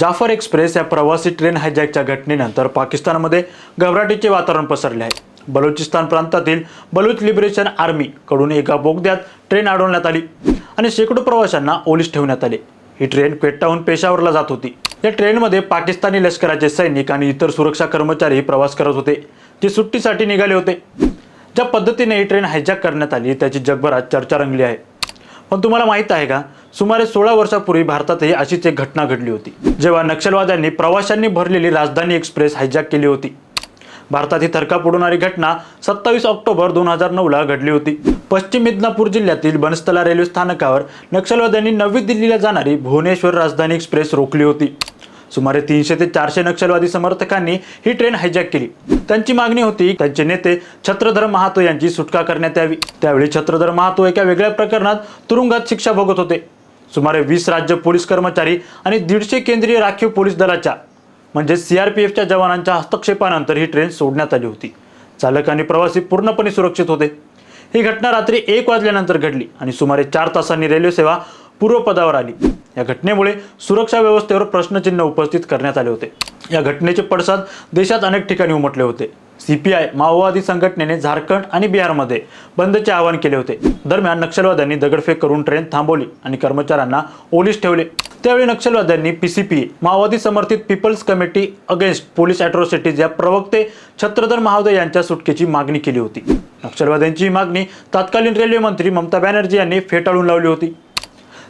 Jafar express या प्रवासी train हायजॅकच्या घटनेनंतर पाकिस्तानमध्ये घबराटीचे वातावरण पसरले आहे. बलुचिस्तान प्रांतातील बलुच लिबरेशन आर्मी कडून एका बोगद्यात ट्रेन अडवण्यात आली आणि शेकडो प्रवाशांना ओलीस ठेवण्यात आले. ही ट्रेन क्वेट्टाहून पेशावरला जात होती. या ट्रेनमध्ये पाकिस्तानी लष्कराचे सैनिक आणि इतर सुरक्षा कर्मचारी प्रवास करत होते. जे सुट्टीसाठी निघाले होते. ज्या पद्धतीने ही ट्रेन हायजॅक करण्यात आली त्याची जगभरात चर्चा रंगली आहे. पण तुम्हाला माहीत आहे का सुमारे सोळा वर्षापूर्वी भारतातही अशीच एक घटना घडली होती जेव्हा नक्षलवाद्यांनी प्रवाशांनी भरलेली राजधानी एक्सप्रेस हायजॅक केली होती. भारतात ही थरकाप उडवणारी घटना सत्तावीस ऑक्टोबर दोन हजार नऊला घडली होती. पश्चिम मिदनापूर जिल्ह्यातील बनस्तला रेल्वे स्थानकावर नक्षलवाद्यांनी नवी दिल्लीला जाणारी भुवनेश्वर राजधानी एक्सप्रेस रोखली होती. सुमारे तीनशे ते चारशे नक्षलवादी समर्थकांनी ही ट्रेन हायजॅक केली. त्यांची मागणी होती त्यांचे नेते छत्रधर महातो यांची सुटका करण्यात यावी. त्यावेळी छत्रधर महातो एका वेगळ्या प्रकरणात तुरुंगात शिक्षा भोगत होते. सुमारे वीस राज्य पोलीस कर्मचारी आणि दीडशे केंद्रीय राखीव पोलीस दलाच्या म्हणजे सी आर पी एफच्या जवानांच्या हस्तक्षेपानंतर ही ट्रेन सोडण्यात आली होती. चालक आणि प्रवासी पूर्णपणे सुरक्षित होते. ही घटना रात्री एक वाजल्यानंतर घडली आणि सुमारे चार तासांनी रेल्वे सेवा पूर्वपदावर आली. या घटनेमुळे सुरक्षा व्यवस्थेवर प्रश्नचिन्ह उपस्थित करण्यात आले होते. या घटनेचे पडसाद देशात अनेक ठिकाणी उमटले होते. सी पी आय माओवादी संघटनेने झारखंड आणि बिहारमध्ये बंदचे आवाहन केले होते. दरम्यान नक्षलवाद्यांनी दगडफेक करून ट्रेन थांबवली आणि कर्मचाऱ्यांना ओलीस ठेवले. त्यावेळी नक्षलवाद्यांनी पीसीपी माओवादी समर्थित people's committee against police atrocities या प्रवक्ते छत्रधर महादय यांच्या सुटकेची मागणी केली होती. नक्षलवाद्यांची मागणी तत्कालीन रेल्वे मंत्री ममता बॅनर्जी यांनी फेटाळून लावली होती.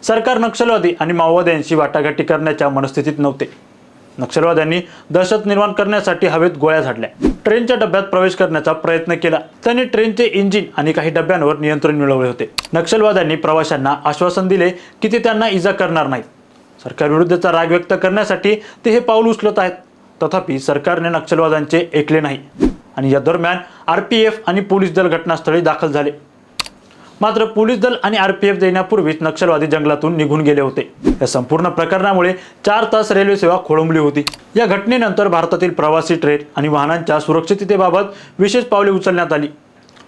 सरकार नक्षलवादी आणि माओवाद्यांशी वाटाघाटी करण्याच्या मनस्थितीत नव्हते. नक्षलवाद्यांनी दहशत निर्माण करण्यासाठी हवेत गोळ्या झाडल्या. ट्रेनच्या डब्यात प्रवेश करण्याचा प्रयत्न केला. त्यांनी ट्रेनचे इंजिन आणि काही डब्यांवर नियंत्रण मिळवले होते. नक्षलवाद्यांनी प्रवाशांना आश्वासन दिले की ते त्यांना इजा करणार नाहीत. सरकारविरुद्धचा राग व्यक्त करण्यासाठी ते हे पाऊल उचलत आहेत. तथापि सरकारने नक्षलवाद्यांचे ऐकले नाही. आणि या दरम्यान आर पी एफ आणि पोलीस दल घटनास्थळी दाखल झाले. मात्र पोलीस दल आणि आरपीएफ देण्यापूर्वीच नक्षलवादी जंगलातून निघून गेले होते. या संपूर्ण प्रकरणामुळे चार तास रेल्वे सेवा खोळंबली होती. या घटनेनंतर भारतातील प्रवासी ट्रेन आणि वाहनांच्या सुरक्षिततेबाबत विशेष पावले उचलण्यात आली.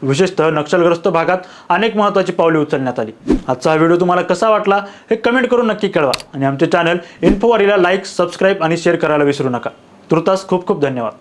विशेषतः नक्षलग्रस्त भागात अनेक महत्त्वाची पावले उचलण्यात आली. आजचा हा व्हिडिओ तुम्हाला कसा वाटला हे कमेंट करून नक्की कळवा आणि आमचे चॅनल इन्फोवारीला लाईक सबस्क्राईब आणि शेअर करायला विसरू नका. तुर्तास खूप खूप धन्यवाद.